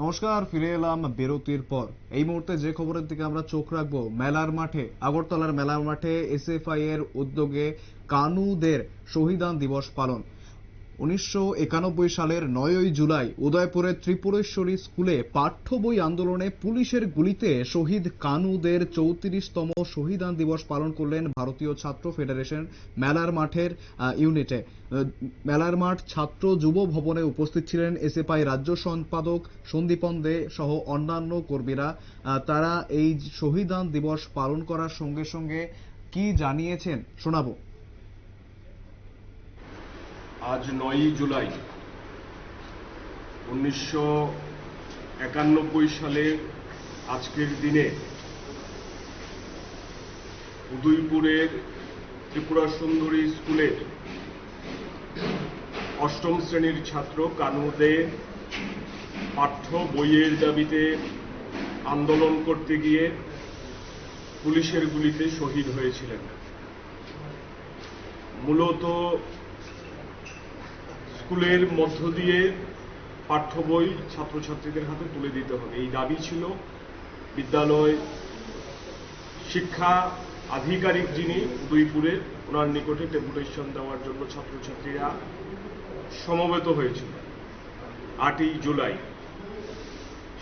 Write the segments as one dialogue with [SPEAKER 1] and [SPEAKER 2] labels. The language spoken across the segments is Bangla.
[SPEAKER 1] নমস্কার, ফিরে এলাম বিরতির পর। এই মুহূর্তে যে খবরের দিকে আমরা চোখ রাখব, মেলার মাঠে, আগরতলার মেলার মাঠে এসএফআই এর উদ্যোগে কানুদের শহীদান দিবস পালন। উনিশশো একানব্বই সালের নয়ই জুলাই উদয়পুরের ত্রিপুরেশ্বরী স্কুলে পাঠ্য বই আন্দোলনে পুলিশের গুলিতে শহীদ কানুদের চৌত্রিশতম শহীদান দিবস পালন করলেন ভারতীয় ছাত্র ফেডারেশন মেলার মাঠের ইউনিটে। মেলার মাঠ ছাত্র যুব ভবনে উপস্থিত ছিলেন এসএফআই রাজ্য সম্পাদক সন্দীপন দে সহ অন্যান্য কর্মীরা। তারা এই শহীদান দিবস পালন করার সঙ্গে সঙ্গে কি জানিয়েছেন শোনাবো।
[SPEAKER 2] আজ নয়ই জুলাই, উনিশশো একানব্বই সালের আজকের দিনে উদয়পুরের ত্রিপুরা সুন্দরী স্কুলের অষ্টম শ্রেণির ছাত্র কানুদে পাঠ্য বইয়ের দাবিতে আন্দোলন করতে গিয়ে পুলিশের গুলিতে শহীদ হয়েছিলেন। মূলত স্কুলের মধ্য দিয়ে পাঠ্য বই ছাত্রছাত্রীদের হাতে তুলে দিতে হবে। এই দাবি ছিল বিদ্যালয় শিক্ষা আধিকারিক যিনি উদয়পুরে ওনার নিকটে ডেপুটেশন দেওয়ার জন্য ছাত্রছাত্রীরা সমবেত হয়েছিল। আটই জুলাই।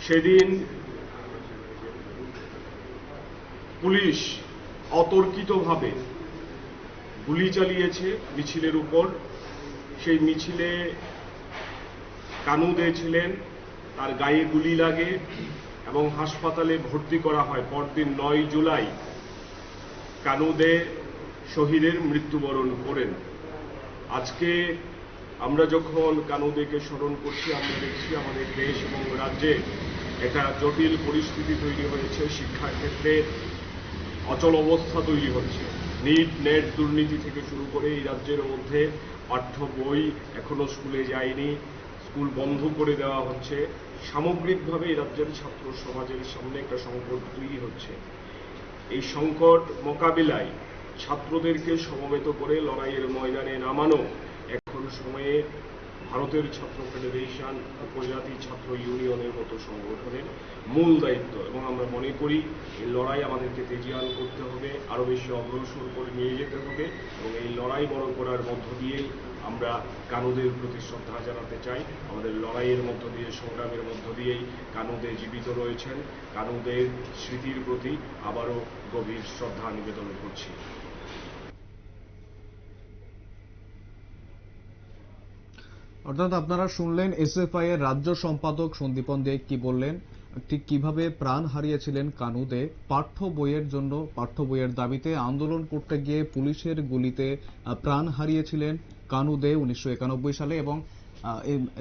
[SPEAKER 2] সেদিন পুলিশ অতর্কিতভাবে গুলি চালিয়েছে মিছিলের উপর। সেই মিছিলে কানু দে ছিলেন, তার গায়ে গুলি লাগে এবং হাসপাতালে ভর্তি করা হয়। পরদিন নয় জুলাই কানু দে শহীদের মৃত্যুবরণ করেন। আজকে আমরা যখন কানুদেকে স্মরণ করছি, আমরা দেখছি আমাদের দেশ এবং রাজ্যে একটা জটিল পরিস্থিতি তৈরি হয়েছে শিক্ষার ক্ষেত্রে অচল অবস্থা তৈরি হচ্ছে। নিট নেট দুর্নীতি থেকে শুরু করে এই রাজ্যের মধ্যে পাঠ্য বই এখনও স্কুলে যায়নি। স্কুল বন্ধ করে দেওয়া হচ্ছে। সামগ্রিকভাবে এই রাজ্যের ছাত্র সমাজের সামনে একটা সংকট তৈরি হচ্ছে। এই সংকট মোকাবিলায় ছাত্রদেরকে সমবেত করে লড়াইয়ের ময়দানে নামানো এখন সময়ে ভারতের ছাত্র ফেডারেশন, উপজাতি ছাত্র ইউনিয়নের মতো সংগঠনের মূল দায়িত্ব। এবং আমরা মনে করি, এই লড়াই আমাদেরকে তেজিয়ান করতে হবে আরও বেশি অগ্রসর করে নিয়ে যেতে হবে এবং এই লড়াই বড় করার মধ্য দিয়েই আমরা কানুদের প্রতি শ্রদ্ধা জানাতে চাই। আমাদের লড়াইয়ের মধ্য দিয়ে, সংগ্রামের মধ্য দিয়েই কানুদে জীবিত রয়েছেন। কানুদের স্মৃতির প্রতি আবারও গভীর শ্রদ্ধা নিবেদন করছি।
[SPEAKER 1] অর্থাৎ আপনারা শুনলেন এসএফআই এর রাজ্য সম্পাদক সন্দীপন দে কি বললেন, ঠিক কীভাবে প্রাণ হারিয়েছিলেন কানুদে পাঠ্য বইয়ের জন্য, পাঠ্য বইয়ের দাবিতে আন্দোলন করতে গিয়ে পুলিশের গুলিতে প্রাণ হারিয়েছিলেন কানুদে উনিশশো একানব্বই সালে এবং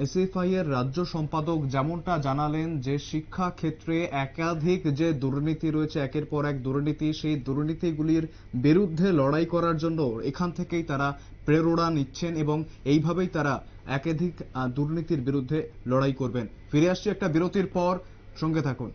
[SPEAKER 1] এসএফআই এর রাজ্য সম্পাদক যেমনটা জানালেন যে শিক্ষা ক্ষেত্রে একাধিক যে দুর্নীতি রয়েছে, একের পর এক দুর্নীতি, সেই দুর্নীতিগুলির বিরুদ্ধে লড়াই করার জন্য এখান থেকেই তারা প্রেরণা নিচ্ছেন এবং এইভাবেই তারা একাধিক দুর্নীতির বিরুদ্ধে লড়াই করবেন। ফিরে আসছি একটা বিরতির পর। সঙ্গে থাকুন।